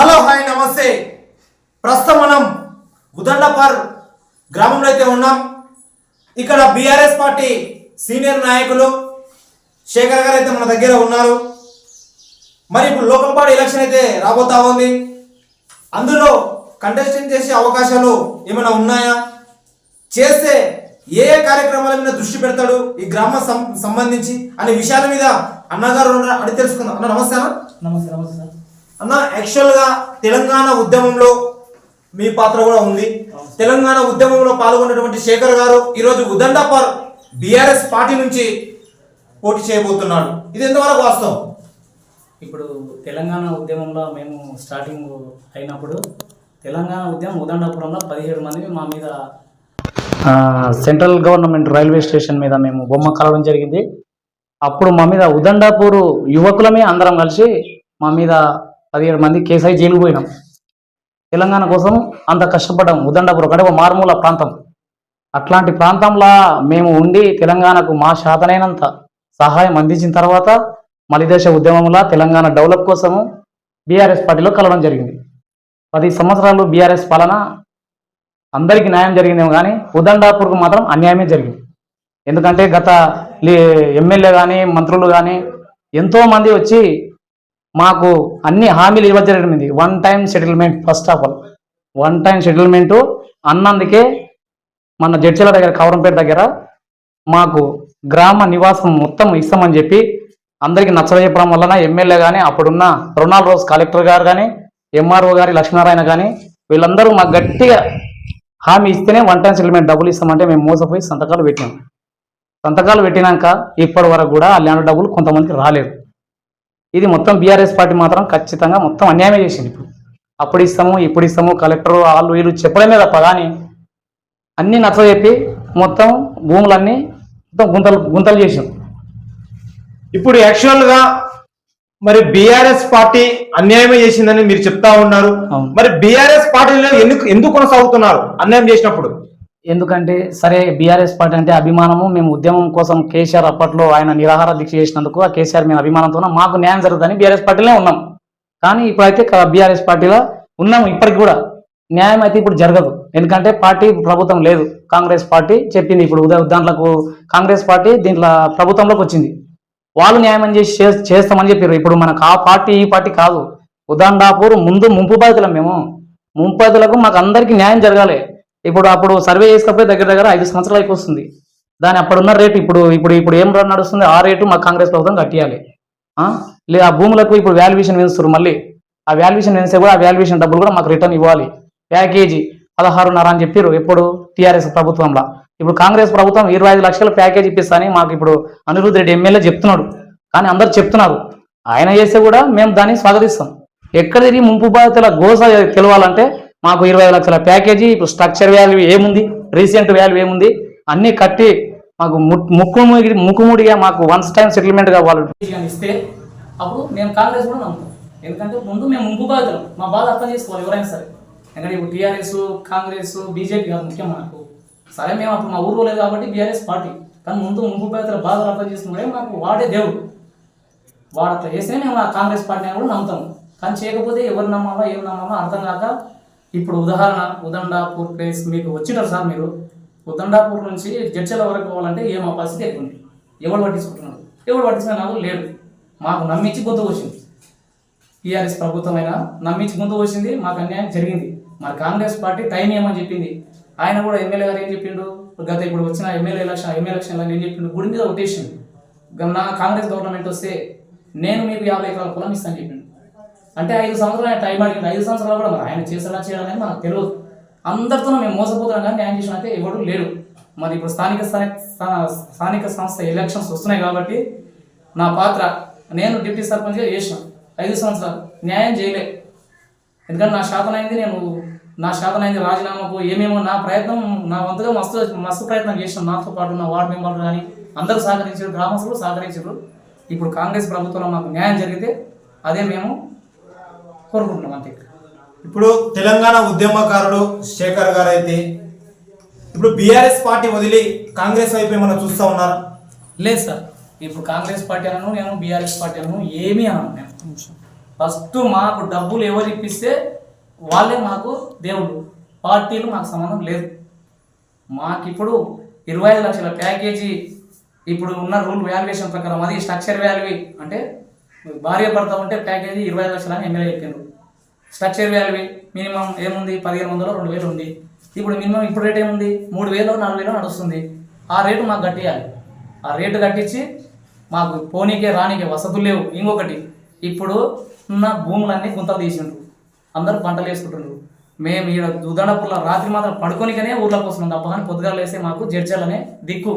Hello hi నమస్తే. ప్రస్తుతం మనం ఉదండపర్ గ్రామంలో అయితే ఉన్నాం. ఇక్కడ బీఆర్ఎస్ పార్టీ సీనియర్ నాయకులు శేఖర్ గారు అయితే మన దగ్గర ఉన్నారు. మరి ఇప్పుడు లోకంపాడు ఎలక్షన్ అయితే రాబోతా ఉంది. అందులో కంటెస్టింగ్ చేసే అవకాశాలు ఏమైనా ఉన్నాయా? చేస్తే ఏ ఏ కార్యక్రమాల మీద దృష్టి పెడతాడు? ఈ గ్రామ సం- సంబంధించి అనే విషయాల మీద అన్నగారు ఉన్నారు అని తెలుసుకుందాం. అన్న నమస్తే నమస్తే నమస్తే సార్. అన్న యాక్చువల్గా తెలంగాణ ఉద్యమంలో మీ పాత్ర కూడా ఉంది. తెలంగాణ ఉద్యమంలో పాల్గొన్నటువంటి శేఖర్ గారు ఈరోజు ఉదండాపర్ బీఆర్ఎస్ పార్టీ నుంచి పోటీ చేయబోతున్నాడు ఇది ఎంతవరకు వాస్తవం? ఇప్పుడు తెలంగాణ ఉద్యమంలో మేము స్టార్టింగ్ అయినప్పుడు తెలంగాణ ఉద్యమం ఉదండపురంలో పదిహేడు మంది మా మీద సెంట్రల్ గవర్నమెంట్ రైల్వే స్టేషన్ మీద మేము బొమ్మ కలవడం జరిగింది. అప్పుడు మా మీద ఉదండాపూర్ యువకులమే అందరం కలిసి మా మీద పదిహేడు మంది కేసై జైలుకు పోయినాం. తెలంగాణ కోసం అంత కష్టపడ్డాం. ఉదండాపూర్ అంటే ఒక మారుమూల ప్రాంతం. అట్లాంటి ప్రాంతంలో మేము ఉండి తెలంగాణకు మా శాతనైనంత సహాయం అందించిన తర్వాత మలిదేశ ఉద్యమంలో తెలంగాణ డెవలప్ కోసము బీఆర్ఎస్ పార్టీలో కలవడం జరిగింది. పది సంవత్సరాలు బీఆర్ఎస్ పాలన అందరికీ న్యాయం జరిగిందేమో కానీ ఉదండాపూర్కు మాత్రం అన్యాయమే జరిగింది. ఎందుకంటే గత ఎమ్మెల్యే కానీ మంత్రులు కానీ ఎంతోమంది వచ్చి మాకు అన్ని హామీలు ఇవ్వ జరిగింది. One time settlement first of all one time settlement అన్నందుకే మన జడ్చల దగ్గర కవరంపేట దగ్గర మాకు గ్రామ నివాసం మొత్తం ఇస్తామని చెప్పి అందరికీ నచ్చజెప్పడం వలన ఎమ్మెల్యే కానీ అప్పుడున్న రొనాల్డ్ రోజ్ కలెక్టర్ గారు కానీ ఎంఆర్ఓ గారి లక్ష్మీనారాయణ కానీ వీళ్ళందరూ మాకు గట్టిగా హామీ ఇస్తేనే వన్ టైం సెటిల్మెంట్ డబ్బులు ఇస్తామంటే మేము మోసపోయి సంతకాలు పెట్టినాం. సంతకాలు పెట్టినాక ఇప్పటి వరకు కూడా ఆ ల్యాండ్ డబ్బులు కొంతమందికి రాలేదు. ఇది మొత్తం బీఆర్ఎస్ పార్టీ మాత్రం ఖచ్చితంగా మొత్తం అన్యాయమే చేసింది ఇప్పుడు. అప్పుడు ఇస్తాము ఇప్పుడు ఇస్తాము కలెక్టర్ వాళ్ళు వీళ్ళు చెప్పడమే తప్ప కానీ అన్నీ నచ్చజెప్పి మొత్తం భూములన్నీ మొత్తం గుంతలు గుంతలు చేసాం ఇప్పుడు యాక్చువల్గా మరి బీఆర్ఎస్ పార్టీ అన్యాయమే చేసిందని మీరు చెప్తా ఉన్నారు. మరి బీఆర్ఎస్ పార్టీలో ఎందుకు ఎందుకు కొనసాగుతున్నారు? అన్యాయం చేసినప్పుడు. ఎందుకంటే సరే బీఆర్ఎస్ పార్టీ అంటే అభిమానము మేము ఉద్యమం కోసం కేసీఆర్ అప్పట్లో ఆయన నిరాహార దీక్ష చేసినందుకు ఆ కేసీఆర్ మేము అభిమానంతో మాకు న్యాయం జరుగుతుందని బీఆర్ఎస్ పార్టీలో ఉన్నాం. కానీ ఇప్పుడైతే బీఆర్ఎస్ పార్టీలో ఉన్నాము ఇప్పటికి కూడా. న్యాయం అయితే ఇప్పుడు జరగదు. ఎందుకంటే పార్టీ ప్రభుత్వం లేదు. కాంగ్రెస్ పార్టీ చెప్పింది ఇప్పుడు దాంట్లో దాంట్లకు కాంగ్రెస్ పార్టీ దీంట్లో ప్రభుత్వంలోకి వచ్చింది. వాళ్ళు న్యాయం అని చేసి చేస్తామని చెప్పారు. ఇప్పుడు మనకు ఆ పార్టీ ఈ పార్టీ కాదు. ఉదండాపూర్ ముందు ముంపు బాధితులం మేము. ముంపు బాధితులకు మాకు అందరికీ న్యాయం జరగాలి. ఇప్పుడు అప్పుడు సర్వే చేసుకపోయి దగ్గర దగ్గర ఐదు సంవత్సరాలు అయిపోతుంది. దాని అప్పుడున్న రేటు ఇప్పుడు ఇప్పుడు ఇప్పుడు ఏం రా- నడుస్తుంది? ఆ రేటు మా కాంగ్రెస్ ప్రభుత్వం కట్టియాలి. లేదా ఆ భూములకు ఇప్పుడు వాల్యుయేషన్ వేస్తున్నారు మళ్ళీ. ఆ వాల్యుయేషన్ వేస్తే కూడా ఆ వాల్యుయేషన్ డబ్బులు కూడా మాకు రిటర్న్ ఇవ్వాలి. ప్యాకేజీ పదహారున్నర అని చెప్పారు ఎప్పుడు టీఆర్ఎస్ ప్రభుత్వంలో. ఇప్పుడు కాంగ్రెస్ ప్రభుత్వం ఇరవై ఐదు లక్షల ప్యాకేజ్ ఇప్పిస్తాని మాకు ఇప్పుడు అనిరుద్ధ్ రెడ్డి ఎమ్మెల్యే చెప్తున్నాడు. కానీ అందరు చెప్తున్నారు. ఆయన చేస్తే కూడా మేము దాన్ని స్వాగతిస్తాం. ఎక్కడ తిరిగి ముంపు బాధితుల గోస తెలవాలంటే మాకు ఇరవై ఐదు లక్షల ప్యాకేజీ ఇప్పుడు స్ట్రక్చర్ వాల్యూ ఏముంది? రీసెంట్ వాల్యూ ఏముంది? అన్నీ కట్టి మాకు ము- ముక్కుముడి ముక్కుముడిగా మాకు వన్స్ టైం సెటిల్మెంట్ కావాలి ఇస్తే అప్పుడు మేము కాంగ్రెస్ కూడా నమ్ముతాం. ఎందుకంటే ముందు మేము ముంపు బాధితులం మా బాధ అర్థం చేసుకోవాలి ఎవరైనా సరే. ఎందుకంటే ఇప్పుడు టీఆర్ఎస్ కాంగ్రెస్ బీజేపీ కాదు ముఖ్యం మనకు. సరే మేము అప్పుడు మా ఊరు లేదు కాబట్టి బీఆర్ఎస్ పార్టీ. కానీ ముందు ముంపు బాధితుల బాధలు అర్థం చేసుకున్నాడే మాకు వాడే దేవుడు. వాడు అట్లా చేస్తే మేము కాంగ్రెస్ పార్టీ అని కూడా నమ్ముతాము కానీ చేయకపోతే ఎవరు నమ్మాలో ఏం నమ్మాలో అర్థం కాక ఇప్పుడు ఉదాహరణ ఉదండాపూర్ ప్లేస్ మీకు వచ్చినారు సార్ మీరు? ఉదండాపూర్ నుంచి జడ్చల వరకు పోవాలంటే ఏం ఆ పరిస్థితి ఎక్కుంది ఎవడు ఎవరు ఎవడు పట్టించుకున్న నాకు లేడు మాకు నమ్మించి గొంతు వచ్చింది టీఆర్ఎస్ ప్రభుత్వం అయినా నమ్మించి ముందు వచ్చింది మాకు అన్యాయం జరిగింది. మరి కాంగ్రెస్ పార్టీ టైం ఏమని చెప్పింది. ఆయన కూడా ఎమ్మెల్యే గారు ఏం చెప్పిండు? గత ఇప్పుడు వచ్చిన ఎమ్మెల్యే ఎలక్షన్ ఎమ్మెల్యే ఎలక్షన్లో ఏం చెప్పిండు గుడి మీద కొట్టేసిండు. నా కాంగ్రెస్ గవర్నమెంట్ వస్తే నేను మీకు యాభై ఎకరాల పొలం ఇస్తాను చెప్పిండు. అంటే ఐదు సంవత్సరాలు ఆయన టైం అడిగింది ఐదు సంవత్సరాలు కూడా మరి ఆయన చేసేలా చేయాలని మనకు తెలియదు. అందరితో మేము మోసపోతున్నాం కానీ న్యాయం చేసిన అయితే ఎవడు లేడు మరి ఇప్పుడు స్థానిక స్థానిక స్థా- స్థానిక సంస్థ ఎలక్షన్స్ వస్తున్నాయి కాబట్టి నా పాత్ర నేను డిప్యూటీ సర్పంచ్గా చేసిన ఐదు సంవత్సరాలు న్యాయం చేయలే. ఎందుకంటే నా శాతనైంది నేను నా శాతనైంది రాజీనామాకు ఏమేమో నా ప్రయత్నం నా వంతుగా మస్తు మస్తు ప్రయత్నం చేసిన నాతో పాటు నా వార్డు మెంబర్లు కానీ అందరూ సహకరించారు గ్రామస్తులు సహకరించారు. ఇప్పుడు కాంగ్రెస్ ప్రభుత్వంలో మాకు న్యాయం జరిగితే అదే మేము కోరుకుంటున్నాం అంతే. ఇప్పుడు తెలంగాణ ఉద్యమకారుడు శేఖర్ గారు అయితే ఇప్పుడు బీఆర్ఎస్ పార్టీ వదిలి కాంగ్రెస్ వైపు ఏమైనా చూస్తా ఉన్నారా? లేదు సార్. ఇప్పుడు కాంగ్రెస్ పార్టీ అనను నేను బీఆర్ఎస్ పార్టీ అనను ఏమీ అనను నేను. ఫస్ట్ మాకు డబ్బులు ఎవరు ఇప్పిస్తే వాళ్ళే మాకు దేవుడు పార్టీలు మాకు సంబంధం లేదు. మాకు ఇప్పుడు ఇరవై ఐదు లక్షల ప్యాకేజీ ఇప్పుడు ఉన్న రూల్ వాల్యుయేషన్ ప్రకారం అది స్ట్రక్చర్ వాల్యూ అంటే భార్య భర్త ఉంటే ప్యాకేజీ ఇరవై ఐదు లక్షలు అని ఎమ్మెల్యే చెప్పిండ్రు స్ట్రక్చర్ వాల్యూ మినిమం ఏముంది? పదిహేను వందలు రెండు వేలు ఉంది. ఇప్పుడు మినిమం ఇప్పుడు రేట్ ఏముంది? మూడు వేలు నాలుగు వేలు నడుస్తుంది. ఆ రేటు మాకు కట్టియాలి. ఆ రేటు కట్టించి మాకు పోనీకే రానికే వసతులు లేవు. ఇంకొకటి ఇప్పుడు ఉన్న భూములన్నీ గుంతలు తీసిండ్రు. అందరూ పంటలు వేసుకుంటుండ్రు. మేము ఈడ దుదడపుల్ల రాత్రి మాత్రం పడుకోనికనే ఊర్లోకి వస్తున్నాం తప్ప కానీ పొద్దుగాలు వేస్తే మాకు జడ్చలనే దిక్కు.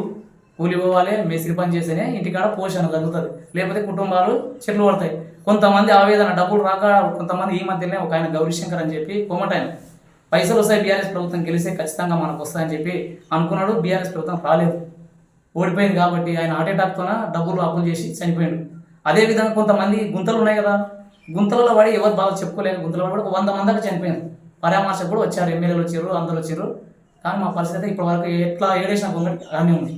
కూలి పోవాలి మేస్త్రి పని చేస్తేనే ఇంటికాడ పోషణ జరుగుతుంది. లేకపోతే కుటుంబాలు చెట్లు పడతాయి. కొంతమంది ఆవేదన డబ్బులు రాక కొంతమంది ఈ మధ్యనే ఒక ఆయన గౌరీశంకర్ అని చెప్పి కోమటాయన పైసలు వస్తాయి బీఆర్ఎస్ ప్రభుత్వం గెలిస్తే ఖచ్చితంగా మనకు వస్తాయని చెప్పి అనుకున్నాడు బీఆర్ఎస్ ప్రభుత్వం రాలేదు. ఓడిపోయింది కాబట్టి ఆయన హార్ట్అటాక్తోన డబ్బులు అప్పులు చేసి చనిపోయాడు. అదేవిధంగా కొంతమంది గుంతలు ఉన్నాయి కదా గుంతలలో పడి ఎవరు బాగా చెప్పుకోలేదు గుంతలలో పడి ఒక వంద మందికి చనిపోయింది పరామర్శకుడు కూడా వచ్చారు ఎమ్మెల్యేలు వచ్చారు అందరు వచ్చారు. కానీ మా పరిస్థితి అయితే ఎట్లా ఏడేసిన గొంగటి అలానే ఉంది.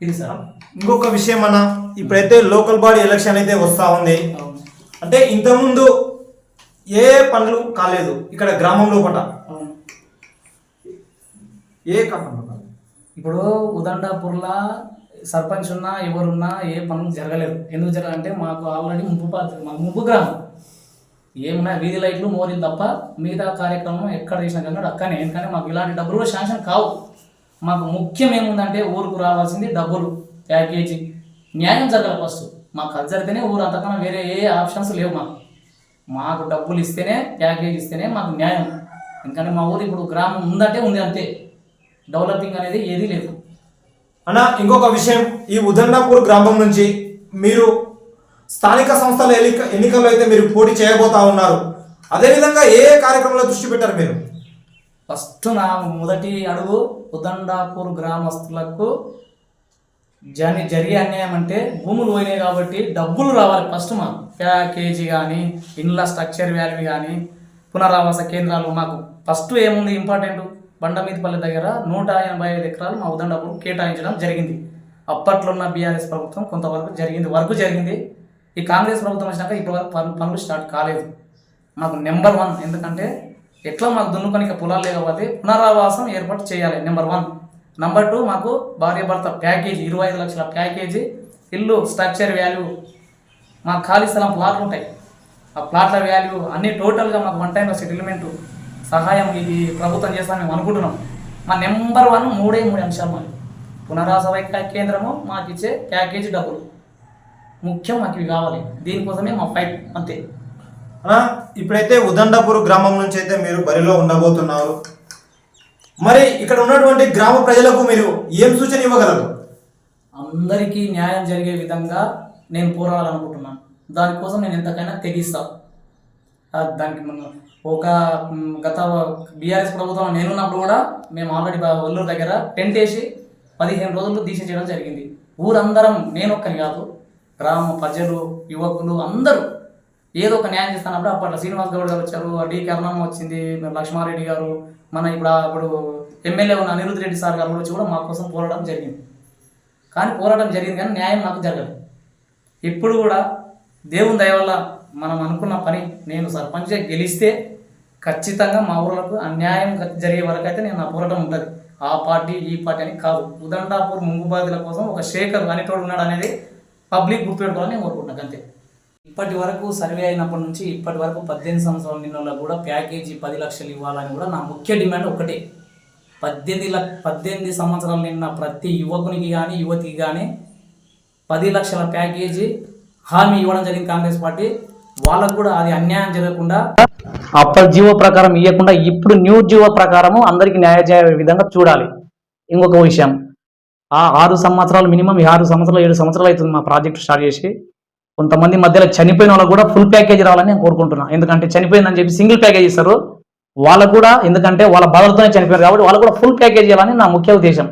ఇది సార్ ఇంకొక విషయం అన్న ఇప్పుడైతే లోకల్ బాడీ ఎలక్షన్ అయితే వస్తా ఉంది. అంటే ఇంతకుముందు ఏ పనులు కాలేదు ఇక్కడ గ్రామం లోపల? అవును. ఏ పనులు ఇప్పుడు ఉదండాపూర్లా సర్పంచ్ ఉన్నా ఎవరున్నా ఏ పనులు జరగలేదు. ఎందుకు జరగాలంటే మాకు ఆల్రెడీ ముప్పు పాత్ర మాకు ముప్పు గ్రామం. ఏమున్నా వీధి లైట్లు మోరీలు తప్ప మిగతా కార్యక్రమం ఎక్కడ చేసినా కానీ అక్కనే ఎందుకంటే మాకు ఇలాంటి డబ్బులు శాంక్షన్ కావు. మాకు ముఖ్యం ఏముందంటే ఊరుకు రావాల్సింది డబ్బులు. ప్యాకేజీ. న్యాయం జరగాలి ఫస్ట్. మాకు అది జరిగితేనే ఊరు అంతకన్నా వేరే ఏ ఆప్షన్స్ లేవు మాకు. మాకు డబ్బులు ఇస్తేనే ప్యాకేజ్ ఇస్తేనే మాకు న్యాయం. ఎందుకంటే మా ఊరు ఇప్పుడు గ్రామం ఉందంటే ఉంది అంతే. డెవలపింగ్ అనేది ఏదీ లేదు. అన్న ఇంకొక విషయం. ఈ ఉదర్నాపూర్ గ్రామం నుంచి మీరు స్థానిక సంస్థల ఎన్నిక ఎన్నికల్లో అయితే మీరు పోటీ చేయబోతా ఉన్నారు. అదేవిధంగా ఏ ఏ కార్యక్రమంలో దృష్టి పెట్టారు మీరు? ఫస్ట్ నా మొదటి అడుగు ఉదండాపూర్ గ్రామస్తులకు జని జరిగే అన్యాయం అంటే భూములు పోయినాయి కాబట్టి డబ్బులు రావాలి ఫస్ట్ మాకు. ప్యాకేజీ కానీ ఇండ్ల స్ట్రక్చర్ వాల్యూ కానీ పునరావాస కేంద్రాలు మాకు. ఫస్ట్ ఏముంది ఇంపార్టెంట్? బండమీదపల్లి దగ్గర నూట ఎనభై ఐదు ఎకరాలు మా ఉదండాపూర్ కేటాయించడం జరిగింది. అప్పట్లో ఉన్న బీఆర్ఎస్ ప్రభుత్వం కొంతవరకు జరిగింది వరకు జరిగింది. ఈ కాంగ్రెస్ ప్రభుత్వం వచ్చినాక ఇప్పటివరకు పనులు స్టార్ట్ కాలేదు. మాకు నెంబర్ వన్ ఎందుకంటే ఎట్లా మాకు దున్నుకొనిక పొలాలు లేకపోతే పునరావాసం ఏర్పాటు చేయాలి నెంబర్ వన్ నెంబర్ టూ మాకు భార్య భర్త ప్యాకేజీ ఇరవై ఐదు లక్షల ప్యాకేజీ ఇల్లు స్ట్రక్చర్ వాల్యూ మా ఖాళీ స్థలం ప్లాట్లు ఉంటాయి. ఆ ప్లాట్ల వాల్యూ అన్ని టోటల్గా మాకు వన్ టైంలో సెటిల్మెంట్ సహాయం ఇది ప్రభుత్వం చేస్తామని మేము అనుకుంటున్నాం. మా నెంబర్ వన్ మూడే మూడు అంశాలు మాకు పునరాస వైఖ కేంద్రము మాకు ఇచ్చే ప్యాకేజీ డబ్బులు. ముఖ్యం మాకు ఇవి కావాలి. దీనికోసమే మా ఫైట్ అంతే. ఇప్పుడైతే ఉదండాపూర్ గ్రామం నుంచి అయితే మీరు బరిలో ఉండబోతున్నారు. మరి ఇక్కడ ఉన్నటువంటి గ్రామ ప్రజలకు మీరు ఏం సూచన ఇవ్వగలరు? అందరికీ న్యాయం జరిగే విధంగా నేను పోరాడాలనుకుంటున్నాను. దానికోసం నేను ఎంతకైనా తెగిస్తా. దానికి ఒక గత బీఆర్ఎస్ ప్రభుత్వం నేనున్నప్పుడు కూడా మేము ఆల్రెడీ ఒల్లూరు దగ్గర టెంట్ వేసి పదిహేను రోజులు దీక్ష చేయడం జరిగింది. ఊరందరం నేను ఒక్కని కాదు గ్రామ ప్రజలు యువకులు అందరూ ఏదో ఒక న్యాయం చేస్తానప్పుడు అప్పట్లో శ్రీనివాస్ గౌడ్ గారు వచ్చారు డి కరుణమ్మ వచ్చింది లక్ష్మారెడ్డి గారు మన ఇప్పుడు అప్పుడు ఎమ్మెల్యే ఉన్న అనిరుద్ రెడ్డి సార్ గారు వచ్చి కూడా మా కోసం జరిగింది. కానీ పోరాటం జరిగింది కానీ న్యాయం నాకు జరగదు ఇప్పుడు కూడా దేవుని దయ వల్ల మనం అనుకున్న పని నేను సర్పంచ్ గెలిస్తే ఖచ్చితంగా మా ఊళ్ళకు అన్యాయం జరిగే వరకు అయితే నేను నా పోరాటం ఉంటుంది. ఆ పార్టీ ఈ పార్టీ అని కాదు. ఉదండాపూర్ ముంగు బాధితుల కోసం ఒక శేఖర్ అనేటోడు ఉన్నాడు అనేది పబ్లిక్ గుర్తుపెట్టుకోవాలని నేను కోరుకుంటున్నాను. అంతే. ఇప్పటి వరకు సర్వే అయినప్పటి నుంచి ఇప్పటి వరకు పద్దెనిమిది సంవత్సరాలు నిన్న కూడా ప్యాకేజీ పది లక్షలు ఇవ్వాలని కూడా నా ముఖ్య డిమాండ్ ఒకటే. పద్దెనిమిది లక్ష పద్దెనిమిది సంవత్సరాలు నిన్న ప్రతి యువకునికి కానీ యువతికి కానీ పది లక్షల ప్యాకేజీ హామీ ఇవ్వడం జరిగింది కాంగ్రెస్ పార్టీ. వాళ్ళకు కూడా అది అన్యాయం జరగకుండా అప్పటి జీవో ప్రకారం ఇవ్వకుండా ఇప్పుడు న్యూ జీవో ప్రకారము అందరికీ న్యాయ చేయ విధంగా చూడాలి. ఇంకొక విషయం ఆ ఆరు సంవత్సరాలు మినిమం ఈ ఆరు సంవత్సరాలు ఏడు సంవత్సరాలు అవుతుంది మా ప్రాజెక్ట్ స్టార్ట్ చేసి. కొంతమంది మధ్యలో చనిపోయిన వాళ్ళకు కూడా ఫుల్ ప్యాకేజ్ రావాలని నేను కోరుకుంటున్నాను ఎందుకంటే చనిపోయిందని చెప్పి సింగిల్ ప్యాకేజ్ ఇస్తారు. వాళ్ళకు కూడా ఎందుకంటే వాళ్ళ బాధలతోనే చనిపోయారు కాబట్టి వాళ్ళకు కూడా ఫుల్ ప్యాకేజ్ ఇవ్వాలని నా ముఖ్య ఉద్దేశం.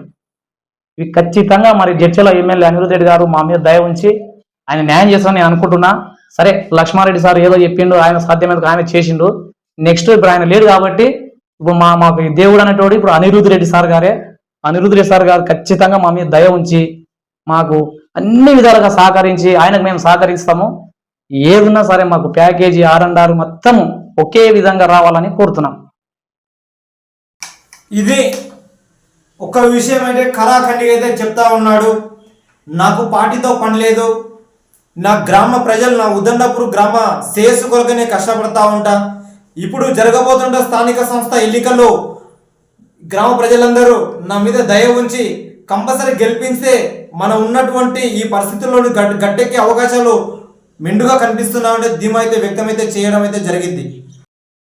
ఇవి ఖచ్చితంగా మరి జడ్చల ఎమ్మెల్యే అనిరుద్ రెడ్డి గారు మా మీద దయ ఉంచి ఆయన న్యాయం చేస్తారని నేను అనుకుంటున్నా. సరే లక్ష్మారెడ్డి సార్ ఏదో చెప్పిండు ఆయన సాధ్యమైన ఆయన చేసిండు. నెక్స్ట్ ఇప్పుడు ఆయన లేడు కాబట్టి ఇప్పుడు మా మాకు దేవుడు అనేటోడు ఇప్పుడు అనిరుద్ రెడ్డి సార్ గారే. అనిరుద్ రెడ్డి సార్ గారు ఖచ్చితంగా మా మీద దయ ఉంచి మాకు అన్ని విధాలుగా సహకరించి ఆయనకు మేము సహకరిస్తాము. ఏదున్నా సరే మాకు ప్యాకేజీ ఆర్ అండ్ ఆర్ మొత్తము ఒకే విధంగా రావాలని కోరుతున్నాం. ఇది ఒక విషయం అయితే కళాఖండిగా అయితే చెప్తా ఉన్నాడు. నాకు పార్టీతో పని లేదు. నా గ్రామ ప్రజలు నా ఉదండపూర్ గ్రామ శ్రేయస్సు కొరకు నేను కష్టపడతా ఉంటా. ఇప్పుడు జరగబోతున్న స్థానిక సంస్థ ఎన్నికల్లో గ్రామ ప్రజలందరూ నా మీద దయ ఉంచి కంపల్సరీ గెలిపిస్తే మనం ఉన్నటువంటి ఈ పరిస్థితుల్లో గట్ గట్టెక్కే అవకాశాలు మెండుగా కనిపిస్తున్నామంటే ధీమా అయితే వ్యక్తమైతే చేయడం అయితే జరిగింది.